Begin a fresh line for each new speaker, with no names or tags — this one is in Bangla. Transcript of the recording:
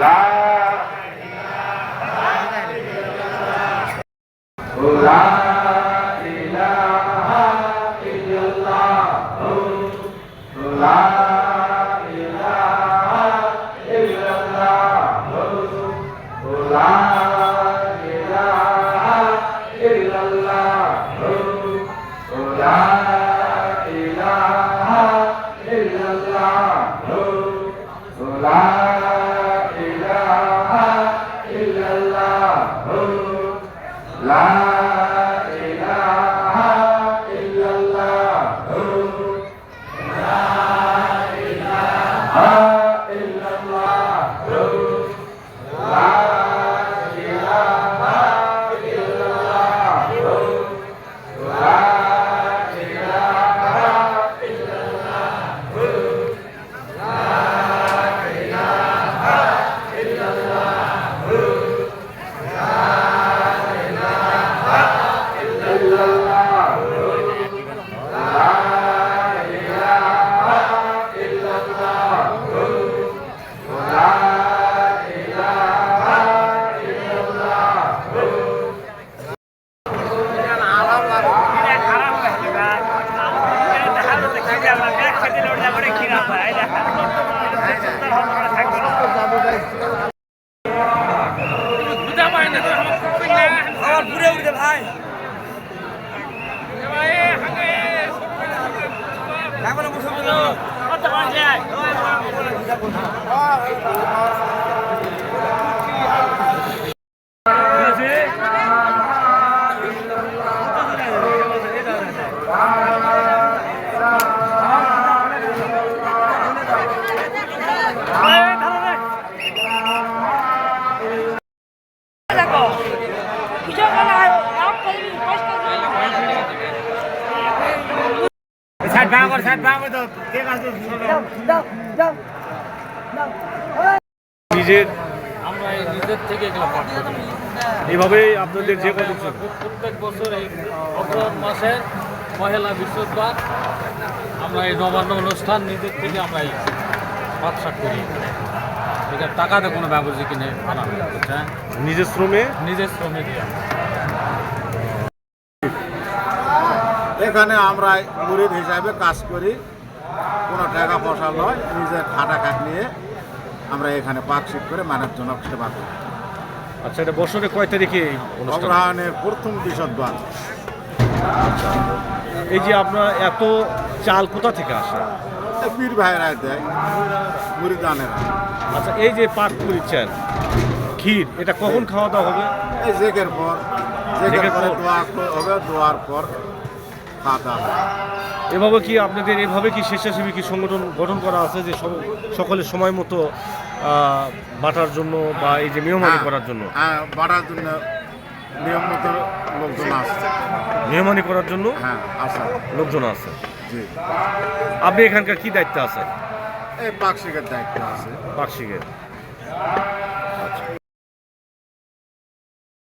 la la la
দেখো কিছু বলা হয় লাভ করবি
নিজের
আমরা এই নিজের থেকে এগুলো পাঠ করি।
এভাবেই আপনাদের যে কোনো
প্রত্যেক বছর এই অগ্রহণ মাসে পহেলা বৃহস্পতিবার আমরা এই নবান্ন অনুষ্ঠান নিজের থেকে আমরা এই পাঠশাক করি। এটা টাকাতে কোনো ব্যবসা কিনে আনা হয় বুঝছেন?
নিজের শ্রমে?
নিজের শ্রমে দিয়ে।
এখানে আমরা মুরিদ হিসাবে কাজ করি। কোনো টাকা পয়সা নয় নিজের খাটা খাট নিয়ে। আমরা এখানে পাকশিক করে মানুষজনক সেবা করি
আচ্ছা এটা বছরে কয় তারিখে
অগ্রহায়ণের প্রথম বিশদবার
এই যে আপনার এত চাল কোথা থেকে আসে?
পীর ভাইরা দেয় মুরিদানেরা।
আচ্ছা এই যে পাক করিচ্ছেন ক্ষীর এটা কখন খাওয়া দাওয়া হবে?
এই জেকের পর জেকের পরে
পর।
দোয়া হবে দোয়ার পর খাওয়া দাওয়া হবে।
এভাবে কি আপনাদের এভাবে কি স্বেচ্ছাসেবী কি সংগঠন গঠন করা আছে যে সকলের সময় মতো বাটার জন্য বা এই যে মেহমানি করার জন্য?
হ্যাঁ বাড়ার জন্য নিয়ম মতো লোকজন আসছে
মেহমানি করার জন্য?
হ্যাঁ আসা
লোকজন আছে?
জি।
আপনি এখানকার কি দায়িত্ব আছে?
এই পাকশিকের দায়িত্ব আছে।
পাকশিকের